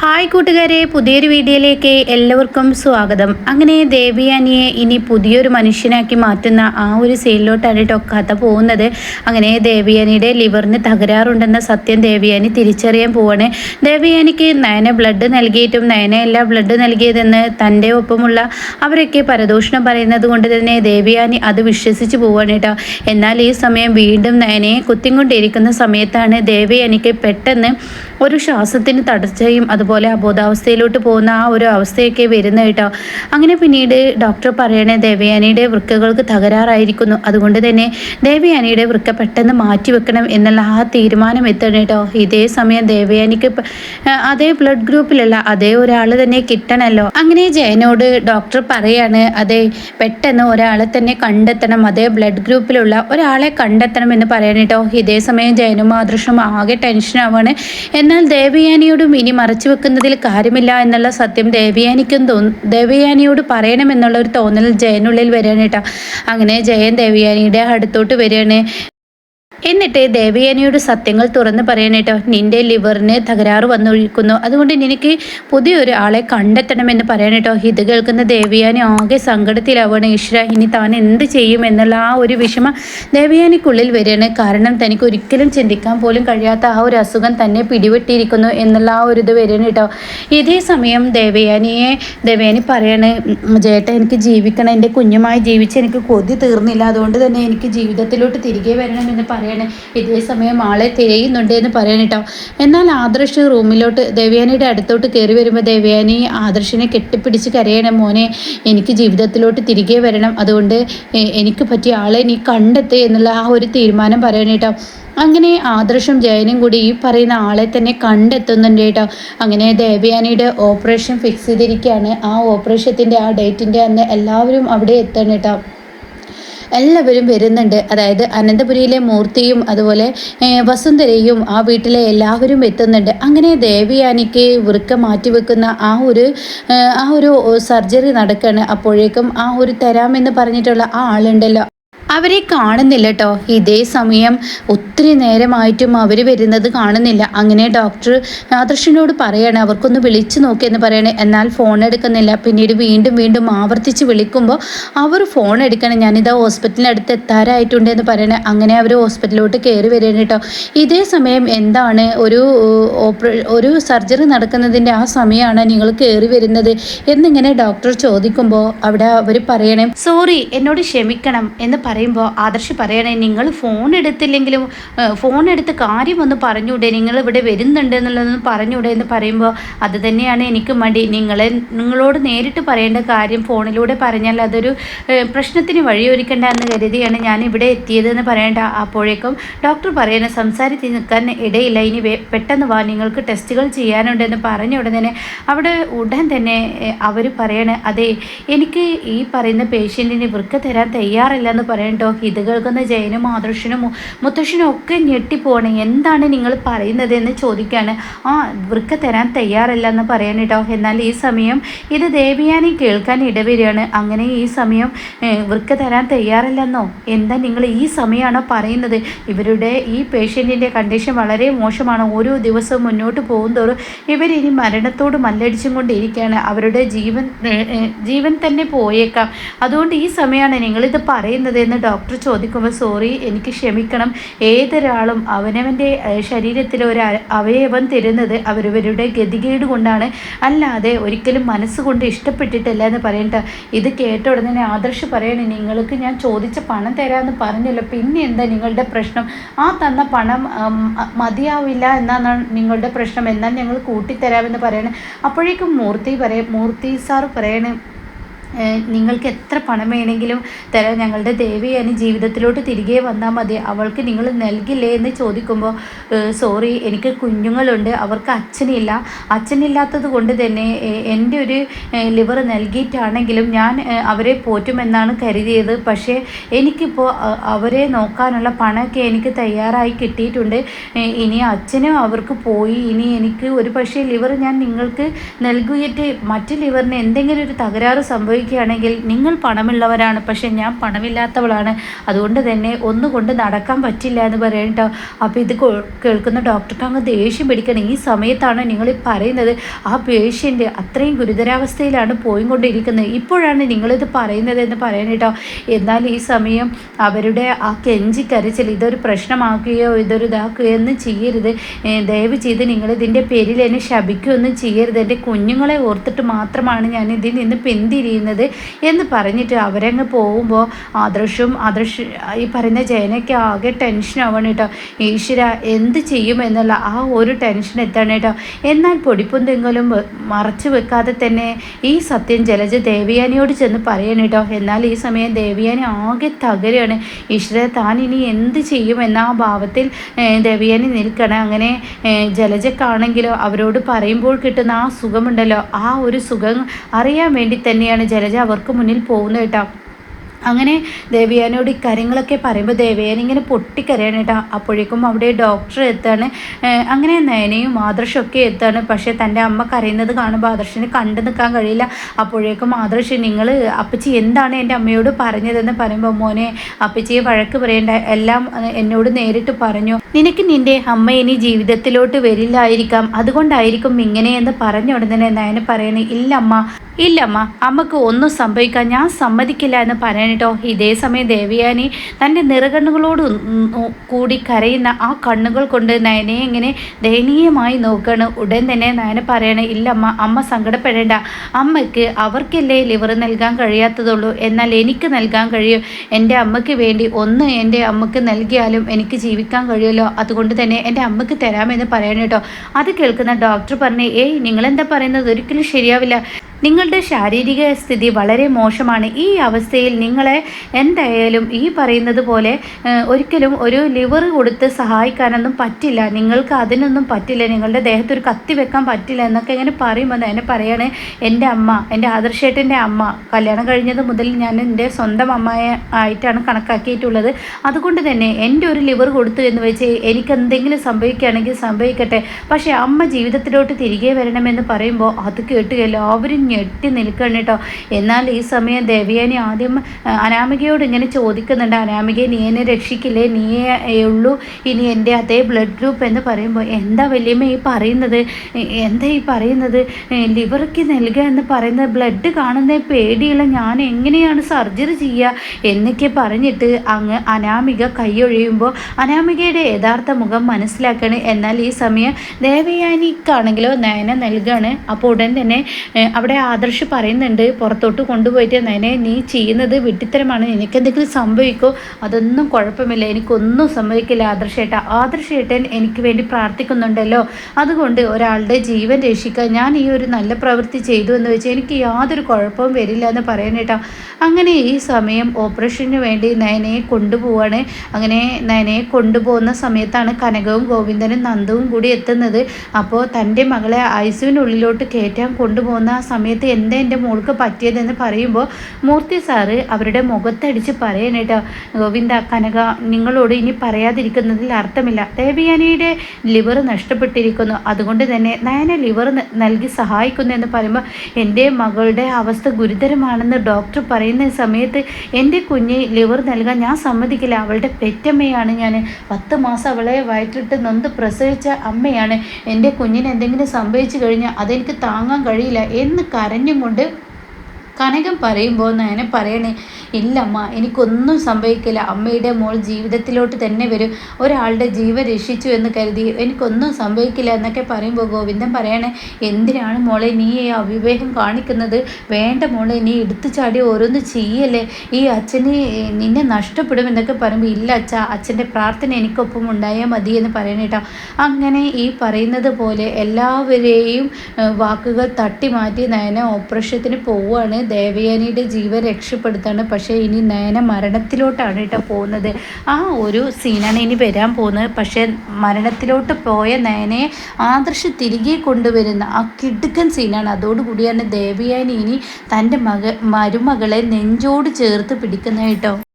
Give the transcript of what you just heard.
Hi കൂട്ടുകാരെ പുതിയൊരു വീഡിയോയിലേക്ക് എല്ലാവർക്കും സ്വാഗതം. അങ്ങനെ ദേവിയാനിയെ ഇനി പുതിയൊരു മനുഷ്യനാക്കി മാറ്റുന്ന ആ ഒരു സീനിലോട്ടാണ് കേട്ടോ കഥ പോകുന്നത്. അങ്ങനെ ദേവിയാനിയുടെ ലിവറിന് തകരാറുണ്ടെന്ന സത്യം ദേവിയാനി തിരിച്ചറിയാൻ പോവാണ്. ദേവിയാനിക്ക് നയന ബ്ലഡ് നൽകിയിട്ടും നയനയല്ല ബ്ലഡ് നൽകിയതെന്ന് തന്റെ ഒപ്പമുള്ള അവരൊക്കെ പരദൂഷണം പറയുന്നത് കൊണ്ട് തന്നെ ദേവിയാനി അത് വിശ്വസിച്ച് പോവാണ് കേട്ടോ. എന്നാൽ ഈ സമയം വീണ്ടും നയനയെ കുത്തിക്കൊണ്ടിരിക്കുന്ന സമയത്താണ് ദേവിയാനിക്ക് പെട്ടെന്ന് ഒരു ശ്വാസത്തിന് തടസ്സയും അതുപോലെ അബോധാവസ്ഥയിലോട്ട് പോകുന്ന ആ ഒരു അവസ്ഥയൊക്കെ വരുന്ന കേട്ടോ. അങ്ങനെ പിന്നീട് ഡോക്ടർ പറയണേ ദേവയാനിയുടെ വൃക്കകൾക്ക് തകരാറായിരിക്കുന്നു. അതുകൊണ്ട് തന്നെ ദേവയാനിയുടെ വൃക്ക പെട്ടെന്ന് മാറ്റി വെക്കണം എന്നുള്ള ആ തീരുമാനം എത്തണം കേട്ടോ. ഇതേ സമയം ദേവയാനിക്ക് അതേ ബ്ലഡ് ഗ്രൂപ്പിലല്ല അതേ ഒരാൾ തന്നെ കിട്ടണമല്ലോ അങ്ങനെ ജയനോട് ഡോക്ടർ പറയാണ് അതെ പെട്ടെന്ന് ഒരാളെ തന്നെ കണ്ടെത്തണം. അതേ ബ്ലഡ് ഗ്രൂപ്പിലുള്ള ഒരാളെ കണ്ടെത്തണം എന്ന് പറയണം ഇതേ സമയം ജയനും ആദർശനും ആകെ ടെൻഷനാവാണ് എന്നാൽ ദേവയാനിയോടും ഇനി മറച്ചു വെക്കുന്നതിൽ കാര്യമില്ല എന്നുള്ള സത്യം ദേവയാനിക്കും തോന്നും. ദേവയാനിയോട് പറയണമെന്നുള്ള ഒരു തോന്നൽ ജയനുള്ളിൽ വരികയാണ് കേട്ടോ. അങ്ങനെ ജയൻ ദേവയാനിയുടെ അടുത്തോട്ട് വരികയാണ്. എന്നിട്ട് ദേവയാനിയോട് സത്യങ്ങൾ തുറന്ന് പറയണേട്ടോ നിന്റെ ലിവറിന് തകരാറ് വന്നൊഴിക്കുന്നു അതുകൊണ്ട് നിനക്ക് പുതിയൊരു ആളെ കണ്ടെത്തണമെന്ന് പറയണേട്ടോ ഇത് കേൾക്കുന്ന ദേവയാനി ആകെ സങ്കടത്തിലാവുകയാണ്. ഈശ്വര ഇനി താൻ എന്ത് ചെയ്യും? എന്നുള്ള ആ ഒരു വിഷമ ദേവയാനിക്കുള്ളിൽ വരികയാണ്. കാരണം തനിക്ക് ഒരിക്കലും ചിന്തിക്കാൻ പോലും കഴിയാത്ത ആ ഒരു അസുഖം തന്നെ പിടിപെട്ടിരിക്കുന്നു എന്നുള്ള ആ ഒരു ഇത് വരികയാണ് കേട്ടോ. ഇതേ സമയം ദേവയാനിയെ ദേവയാനി പറയാണ് ജേട്ട എനിക്ക് ജീവിക്കണം. എന്റെ കുഞ്ഞുമായി ജീവിച്ച് എനിക്ക് കൊതി തീർന്നില്ല. അതുകൊണ്ട് തന്നെ എനിക്ക് ജീവിതത്തിലോട്ട് തിരികെ വരണമെന്ന് പറയണേ ഇതേ സമയം ആളെ തിരയുന്നുണ്ട് എന്ന് പറയണം കേട്ടോ എന്നാൽ ആദർശ് റൂമിലോട്ട് ദേവയാനിയുടെ അടുത്തോട്ട് കയറി വരുമ്പോൾ ദേവയാനി ആദർശിനെ കെട്ടിപ്പിടിച്ച് കരയണം മോനെ എനിക്ക് ജീവിതത്തിലോട്ട് തിരികെ വരണം. അതുകൊണ്ട് എനിക്ക് പറ്റിയ ആളെ നീ കണ്ടെത്തേ എന്നുള്ള ആ ഒരു തീരുമാനം പറയണം കേട്ടോ അങ്ങനെ ആദർശം ജയനും കൂടി ഈ പറയുന്ന ആളെ തന്നെ കണ്ടെത്തുന്നുണ്ട് കേട്ടോ. അങ്ങനെ ദേവയാനിയുടെ ഓപ്പറേഷൻ ഫിക്സ് ചെയ്തിരിക്കുകയാണ്. ആ ഓപ്പറേഷത്തിന്റെ ആ ഡേറ്റിന്റെ അന്ന് എല്ലാവരും അവിടെ എത്തണം കേട്ടോ. എല്ലാവരും വരുന്നുണ്ട്. അതായത് അനന്തപുരിയിലെ മൂർത്തിയും അതുപോലെ വസുന്ധരയും ആ വീട്ടിലെ എല്ലാവരും എത്തുന്നുണ്ട്. അങ്ങനെ ദേവിയാനിക്ക് വൃക്ക മാറ്റിവെക്കുന്ന ആ ഒരു ആ ഒരു സർജറി നടക്കുകയാണ് അപ്പോഴേക്കും ആ ഒരു തരാമെന്ന് പറഞ്ഞിട്ടുള്ള ആ ആളുണ്ടല്ലോ. അവരെ കാണുന്നില്ല കേട്ടോ ഇതേ സമയം ഒത്തിരി നേരമായിട്ടും അവർ വരുന്നത് കാണുന്നില്ല. അങ്ങനെ ഡോക്ടർ ആദർശിനോട് പറയാണ് അവർക്കൊന്ന് വിളിച്ചു നോക്കിയെന്ന് പറയണേ. എന്നാൽ ഫോൺ എടുക്കുന്നില്ല. പിന്നീട് വീണ്ടും വീണ്ടും ആവർത്തിച്ച് വിളിക്കുമ്പോൾ അവർ ഫോൺ എടുക്കണം. ഞാനിതാ ഹോസ്പിറ്റലിനടുത്ത് എത്താറായിട്ടുണ്ട് എന്ന് പറയണേ. അങ്ങനെ അവർ ഹോസ്പിറ്റലിലോട്ട് കയറി വരികയാണ് കേട്ടോ. ഇതേ സമയം എന്താണ് ഒരു ഓപ്പറേ ഒരു സർജറി നടക്കുന്നതിന്റെ ആ സമയമാണ് നിങ്ങൾ കയറി വരുന്നത് എന്നിങ്ങനെ ഡോക്ടർ ചോദിക്കുമ്പോൾ അവിടെ അവർ പറയണേ സോറി എന്നോട് ക്ഷമിക്കണം എന്ന് പറയുമ്പോൾ ആദർശി പറയണേ നിങ്ങൾ ഫോൺ എടുത്തില്ലെങ്കിലും ഫോൺ എടുത്ത് കാര്യം ഒന്ന് പറഞ്ഞൂടെ നിങ്ങൾ ഇവിടെ വരുന്നുണ്ട് എന്നുള്ളതൊന്ന് പറഞ്ഞൂടെ എന്ന് പറയുമ്പോൾ അത് തന്നെയാണ് എനിക്ക് മടി. നിങ്ങളെ നിങ്ങളോട് നേരിട്ട് പറയേണ്ട കാര്യം ഫോണിലൂടെ പറഞ്ഞാൽ അതൊരു പ്രശ്നത്തിന് വഴിയൊരുക്കേണ്ട എന്ന് കരുതിയാണ് ഞാൻ ഇവിടെ എത്തിയതെന്ന് പറയേണ്ട. അപ്പോഴേക്കും ഡോക്ടർ പറയണ സംസാരിച്ച് നിൽക്കാൻ ഇടയില്ല. ഇനി പെട്ടെന്ന് വാ. നിങ്ങൾക്ക് ടെസ്റ്റുകൾ ചെയ്യാനുണ്ടെന്ന് പറഞ്ഞ തന്നെ അവിടെ ഉടൻ തന്നെ അവർ പറയണേ അതെ എനിക്ക് ഈ പറയുന്ന പേഷ്യന്റിന് വൃക്ക തരാൻ തയ്യാറില്ല എന്ന് പറയണ്ടോ? ഇത് കേൾക്കുന്ന ജയനും ആദർശനും മുത്തശ്ശനും ഒക്കെ ഞെട്ടിപ്പോണേ. എന്താണ് നിങ്ങൾ പറയുന്നത് എന്ന് ചോദിക്കുകയാണ് ആ വൃക്ക തരാൻ തയ്യാറല്ല എന്ന് പറയാൻ കേട്ടോ എന്നാൽ ഈ സമയം ഇത് ദേവിയാനി കേൾക്കാൻ ഇടവരികയാണ്. അങ്ങനെ ഈ സമയം വൃക്ക തരാൻ തയ്യാറല്ലെന്നോ? എന്താ നിങ്ങൾ ഈ സമയമാണോ പറയുന്നത്? ഇവരുടെ ഈ പേഷ്യന്റിന്റെ കണ്ടീഷൻ വളരെ മോശമാണ്. ഓരോ ദിവസവും മുന്നോട്ട് പോകുന്തോറും ഇവരിനി മരണത്തോട് മല്ലടിച്ചും കൊണ്ടിരിക്കുകയാണ്. അവരുടെ ജീവൻ ജീവൻ തന്നെ പോയേക്കാം. അതുകൊണ്ട് ഈ സമയമാണ് നിങ്ങളിത് പറയുന്നത് എന്ന് ഡോക്ടർ ചോദിക്കുമ്പോൾ സോറി എനിക്ക് ക്ഷമിക്കണം. ഏതൊരാളും അവനവന്റെ ശരീരത്തിലെ ഒരു അവയവം തരുന്നത് അവരവരുടെ ഗതികേട് കൊണ്ടാണ്. അല്ലാതെ ഒരിക്കലും മനസ്സുകൊണ്ട് ഇഷ്ടപ്പെട്ടിട്ടില്ല എന്ന് പറയണ്ട. ഇത് കേട്ട ഉടനെ ആദർശ് പറയണേ നിങ്ങൾക്ക് ഞാൻ ചോദിച്ച പണം തരാമെന്ന് പറഞ്ഞല്ലോ. പിന്നെ എന്താ നിങ്ങളുടെ പ്രശ്നം? ആ തന്ന പണം മതിയാവില്ല എന്നാണ് നിങ്ങളുടെ പ്രശ്നം. എന്നാൽ ഞങ്ങൾ കൂട്ടിത്തരാമെന്ന് പറയണേ. അപ്പോഴേക്കും മൂർത്തി പറയും മൂർത്തി സാർ പറയണേ നിങ്ങൾക്ക് എത്ര പണം വേണമെങ്കിലും തരാം ഞങ്ങളുടെ ദേവി അനി ജീവിതത്തിലോട്ട് തിരികെ വന്നാൽ മതി. അവൾക്ക് നിങ്ങൾ നൽകില്ലേ എന്ന് ചോദിക്കുമ്പോൾ സോറി എനിക്ക് കുഞ്ഞുങ്ങളുണ്ട് അവർക്ക് അച്ഛനില്ല. അച്ഛനില്ലാത്തത് കൊണ്ട് തന്നെ എന്റെ ഒരു ലിവർ നൽകിയിട്ടാണെങ്കിലും ഞാൻ അവരെ പോറ്റുമെന്നാണ് കരുതിയത്. പക്ഷേ എനിക്കിപ്പോൾ അവരെ നോക്കാനുള്ള പണമൊക്കെ എനിക്ക് തയ്യാറായി കിട്ടിയിട്ടുണ്ട്. ഇനി അച്ഛനും അവർക്ക് പോയി. ഇനി എനിക്ക് ഒരു പക്ഷേ ലിവർ ഞാൻ നിങ്ങൾക്ക് നൽകിയിട്ട് മറ്റു ലിവറിന് എന്തെങ്കിലും ഒരു തകരാറ് സംഭവിക്കും സംഭവിക്കുകയാണെങ്കിൽ നിങ്ങൾ പണമുള്ളവരാണ് പക്ഷേ ഞാൻ പണമില്ലാത്തവളാണ്. അതുകൊണ്ട് തന്നെ ഒന്നുകൊണ്ട് നടക്കാൻ പറ്റില്ല എന്ന് പറയട്ടോ അപ്പോൾ ഇത് കേൾക്കുന്ന ഡോക്ടർക്ക് അങ്ങ് ദേഷ്യം പിടിക്കണം. ഈ സമയത്താണ് നിങ്ങൾ പറയുന്നത് ആ പേഷ്യന്റ് അത്രയും ഗുരുതരാവസ്ഥയിലാണ് പോയിക്കൊണ്ടിരിക്കുന്നത്. ഇപ്പോഴാണ് നിങ്ങളിത് പറയുന്നത് എന്ന് പറയാനേട്ടോ എന്നാൽ ഈ സമയം അവരുടെ ആ കെഞ്ചി കരച്ചിൽ ഇതൊരു പ്രശ്നമാക്കുകയോ ഇതൊരു ഇതാക്കുകയോ ഒന്നും ചെയ്യരുത്. ദയവ് ചെയ്ത് നിങ്ങളിതിന്റെ പേരിൽ എന്നെ ശപിക്കുകയൊന്നും ചെയ്യരുത്. എന്റെ കുഞ്ഞുങ്ങളെ ഓർത്തിട്ട് മാത്രമാണ് ഞാൻ ഇതിൽ നിന്ന് പിന്തിരിയുന്നത്. എന്ന് പറഞ്ഞിട്ട് അവരങ്ങ് പോകുമ്പോൾ അദൃശ്യം ആദർശ ഈ പറയുന്ന ജയനയ്ക്ക് ആകെ ടെൻഷൻ ആവണം കേട്ടോ ഈശ്വര എന്ത് ചെയ്യുമെന്നുള്ള ആ ഒരു ടെൻഷൻ എത്തണം കേട്ടോ എന്നാൽ പൊടിപ്പുന്തെങ്കിലും മറച്ചു വെക്കാതെ തന്നെ ഈ സത്യം ജലജ ദേവിയാനിയോട് ചെന്ന് പറയണം കേട്ടോ എന്നാൽ ഈ സമയം ദേവിയാനി ആകെ തകരുകയാണ് ഈശ്വര താൻ ഇനി എന്ത് ചെയ്യുമെന്ന ആ ഭാവത്തിൽ ദേവിയാനി നിൽക്കണം. അങ്ങനെ ജലജക്കാണെങ്കിലോ അവരോട് പറയുമ്പോൾ കിട്ടുന്ന ആ സുഖമുണ്ടല്ലോ. ആ ഒരു സുഖം അറിയാൻ വേണ്ടി തന്നെയാണ് ജലജ അവർക്ക് മുന്നിൽ പോകുന്നത് കേട്ടോ. അങ്ങനെ ദേവിയാനോട് ഇക്കാര്യങ്ങളൊക്കെ പറയുമ്പോൾ ദേവിയാൻ ഇങ്ങനെ പൊട്ടിക്കരയാണ് കേട്ടോ. അപ്പോഴേക്കും അവിടെ ഡോക്ടർ എത്താണ് അങ്ങനെ നയനയും ആദർശമൊക്കെ എത്താണ്. പക്ഷേ തന്റെ അമ്മ കരയുന്നത് കാണുമ്പോൾ ആദർശന് കണ്ടു നിൽക്കാൻ കഴിയില്ല. അപ്പോഴേക്കും ആദർശ് നിങ്ങൾ അപ്പച്ചി എന്താണ് എന്റെ അമ്മയോട് പറഞ്ഞതെന്ന് പറയുമ്പോൾ മോനെ അപ്പച്ചിയെ വഴക്ക് പറയേണ്ട. എല്ലാം എന്നോട് നേരിട്ട് പറഞ്ഞു. നിനക്ക് നിന്റെ അമ്മ ഇനി ജീവിതത്തിലോട്ട് വരില്ലായിരിക്കാം. അതുകൊണ്ടായിരിക്കും ഇങ്ങനെയെന്ന് പറഞ്ഞ ഉടനെ നയന പറയണേ ഇല്ലമ്മ ഇല്ലമ്മ അമ്മയ്ക്ക് ഒന്നും സംഭവിക്കാൻ ഞാൻ സമ്മതിക്കില്ല എന്ന് പറയണിട്ടോ ഇതേ സമയം ദേവിയാനി തന്റെ നിറകണ്ണുകളോട് കൂടി കരയുന്ന ആ കണ്ണുകൾ കൊണ്ട് നയനെ ഇങ്ങനെ ദയനീയമായി നോക്കുകയാണ് ഉടൻ തന്നെ നയന പറയണേ ഇല്ലമ്മ അമ്മ സങ്കടപ്പെടേണ്ട. അമ്മയ്ക്ക് അവർക്കല്ലേ ലിവർ നൽകാൻ കഴിയാത്തതുള്ളൂ. എന്നാൽ എനിക്ക് നൽകാൻ കഴിയും. എന്റെ അമ്മയ്ക്ക് വേണ്ടി ഒന്ന് എന്റെ അമ്മയ്ക്ക് നൽകിയാലും എനിക്ക് ജീവിക്കാൻ കഴിയുമല്ലോ അതുകൊണ്ട് തന്നെ എന്റെ അമ്മയ്ക്ക് തരാമെന്ന് പറയണേട്ടോ അത് കേൾക്കുന്ന ഡോക്ടർ പറഞ്ഞേ ഏയ് നിങ്ങളെന്താ പറയുന്നത്? ഒരിക്കലും ശരിയാവില്ല. നിങ്ങളുടെ ശാരീരിക സ്ഥിതി വളരെ മോശമാണ്. ഈ അവസ്ഥയിൽ നിങ്ങളെ എന്തായാലും ഈ പറയുന്നത് പോലെ ഒരിക്കലും ഒരു ലിവർ കൊടുത്ത് സഹായിക്കാനൊന്നും പറ്റില്ല. നിങ്ങൾക്ക് അതിനൊന്നും പറ്റില്ല. നിങ്ങളുടെ ദേഹത്ത് ഒരു കത്തി വെക്കാൻ പറ്റില്ല എന്നൊക്കെ ഇങ്ങനെ പറയുമ്പോൾ എന്നെ പറയാണ് എന്റെ അമ്മ എന്റെ ആദർശേട്ടന്റെ അമ്മ കല്യാണം കഴിഞ്ഞത് മുതൽ ഞാൻ എന്റെ സ്വന്തം അമ്മയെ ആയിട്ടാണ് കണക്കാക്കിയിട്ടുള്ളത്. അതുകൊണ്ട് തന്നെ എന്റെ ഒരു ലിവർ കൊടുത്തു എന്ന് വെച്ച് എനിക്ക് എന്തെങ്കിലും സംഭവിക്കുകയാണെങ്കിൽ സംഭവിക്കട്ടെ. പക്ഷേ അമ്മ ജീവിതത്തിലോട്ട് തിരികെ വരണമെന്ന് പറയുമ്പോൾ അത് കേട്ട് എല്ലാവരും ഞെട്ടി നിൽക്കണം കേട്ടോ. എന്നാൽ ഈ സമയം ദേവിയാനി ആദ്യം അനാമികയോട് ഇങ്ങനെ ചോദിക്കുന്നുണ്ട്. അനാമികയെ നീ എന്നെ രക്ഷിക്കില്ലേ? നീയേ ഉള്ളൂ. ഇനി എന്റെ അതേ ബ്ലഡ് ഗ്രൂപ്പ് എന്ന് പറയുമ്പോൾ എന്താ വലിയമ്മ ഈ പറയുന്നത്? എന്താ ഈ പറയുന്നത്? ലിവർക്ക് നൽകുക എന്ന് പറയുന്നത് ബ്ലഡ് കാണുന്ന പേടിയുള്ള ഞാൻ എങ്ങനെയാണ് സർജറി ചെയ്യുക? എന്നൊക്കെ പറഞ്ഞിട്ട് അങ്ങ് അനാമിക കൈയൊഴിയുമ്പോൾ അനാമികയുടെ യഥാർത്ഥ മുഖം മനസ്സിലാക്കണം. എന്നാൽ ഈ സമയം ദേവയാനിക്കാണെങ്കിലോ നയന നൽകുകയാണ് അപ്പോൾ ഉടൻ തന്നെ അവിടെ ആദർശ് പറയുന്നുണ്ട് പുറത്തോട്ട് കൊണ്ടുപോയിട്ട് നനെ നീ ചെയ്യുന്നത് വിട്ടിത്തരമാണ് എനിക്കെന്തെങ്കിലും സംഭവിക്കോ? അതൊന്നും കുഴപ്പമില്ല. എനിക്കൊന്നും സംഭവിക്കില്ല ആദർശേട്ട. ആദർശേട്ടൻ എനിക്ക് വേണ്ടി പ്രാർത്ഥിക്കുന്നുണ്ടല്ലോ. അതുകൊണ്ട് ഒരാളുടെ ജീവൻ രക്ഷിക്കാൻ ഞാൻ ഈ ഒരു നല്ല പ്രവൃത്തി ചെയ്തു എന്ന് വെച്ചാൽ എനിക്ക് യാതൊരു കുഴപ്പവും വരില്ല എന്ന് പറയാനേട്ടാ അങ്ങനെ ഈ സമയം ഓപ്പറേഷന് വേണ്ടി നയനയെ കൊണ്ടുപോവാണ്. അങ്ങനെ നയനയെ കൊണ്ടുപോകുന്ന സമയത്താണ് കനകവും ഗോവിന്ദനും നന്ദവും കൂടി എത്തുന്നത്. അപ്പോൾ തന്റെ മകളെ ഐസുവിനുള്ളിലോട്ട് കയറ്റാൻ കൊണ്ടുപോകുന്ന ആ സമയത്ത് സമയത്ത് എന്താ എന്റെ മോൾക്ക് പറ്റിയതെന്ന് പറയുമ്പോൾ മൂർത്തി സാറ് അവരുടെ മുഖത്തടിച്ച് പറയണേട്ടോ. ഗോവിന്ദ കനക നിങ്ങളോട് ഇനി പറയാതിരിക്കുന്നതിൽ അർത്ഥമില്ല. ദേവിയാനിയുടെ ലിവർ നഷ്ടപ്പെട്ടിരിക്കുന്നു. അതുകൊണ്ട് തന്നെ നയന ലിവർ നൽകി സഹായിക്കുന്നു എന്ന് പറയുമ്പോൾ എന്റെ മകളുടെ അവസ്ഥ ഗുരുതരമാണെന്ന് ഡോക്ടർ പറയുന്ന സമയത്ത് എന്റെ കുഞ്ഞ് ലിവർ നൽകാൻ ഞാൻ സമ്മതിക്കില്ല. അവളുടെ പെറ്റമ്മയാണ് ഞാൻ. പത്ത് മാസം അവളെ വയറ്റിട്ട് നൊന്ത് പ്രസവിച്ച അമ്മയാണ്. എന്റെ കുഞ്ഞിന് എന്തെങ്കിലും സംഭവിച്ചു കഴിഞ്ഞാൽ അതെനിക്ക് താങ്ങാൻ കഴിയില്ല എന്ന് കരഞ്ഞും കൊണ്ട് കനകം പറയുമ്പോൾ നയനെ പറയണേ ഇല്ലമ്മ എനിക്കൊന്നും സംഭവിക്കില്ല. അമ്മയുടെ മോൾ ജീവിതത്തിലോട്ട് തന്നെ വരും. ഒരാളുടെ ജീവൻ രക്ഷിച്ചു എന്ന് കരുതി. എനിക്കൊന്നും സംഭവിക്കില്ല എന്നൊക്കെ പറയുമ്പോൾ ഗോവിന്ദൻ പറയണേ എന്തിനാണ് മോളെ നീ ഈ അവിവേകം കാണിക്കുന്നത്? വേണ്ട മോളെ നീ എടുത്തു ചാടി ഓരോന്ന് ചെയ്യല്ലേ? ഈ അച്ഛന് നിന്നെ നഷ്ടപ്പെടും എന്നൊക്കെ പറയുമ്പോൾ ഇല്ല അച്ഛ അച്ഛന്റെ പ്രാർത്ഥന എനിക്കൊപ്പം ഉണ്ടായാൽ മതി എന്ന് പറയണേട്ടോ അങ്ങനെ ഈ പറയുന്നത് പോലെ എല്ലാവരെയും വാക്കുകൾ തട്ടി മാറ്റി നയന ഓപ്പറേഷത്തിന് പോവുകയാണ് ദേവയാനിയുടെ ജീവൻ രക്ഷപ്പെടുത്താണ്. പക്ഷേ ഇനി നയന മരണത്തിലോട്ടാണ് കേട്ടോ പോകുന്നത്. ആ ഒരു സീനാണ് ഇനി വരാൻ പോകുന്നത്. പക്ഷേ മരണത്തിലോട്ട് പോയ നയനയെ ആദർശ് തിരികെ കൊണ്ടുവരുന്ന ആ കിടുക്കൻ സീനാണ് അതോടുകൂടിയാണ് ദേവയാനി ഇനി തന്റെ മക മരുമകളെ നെഞ്ചോട് ചേർത്ത് പിടിക്കുന്ന കേട്ടോ.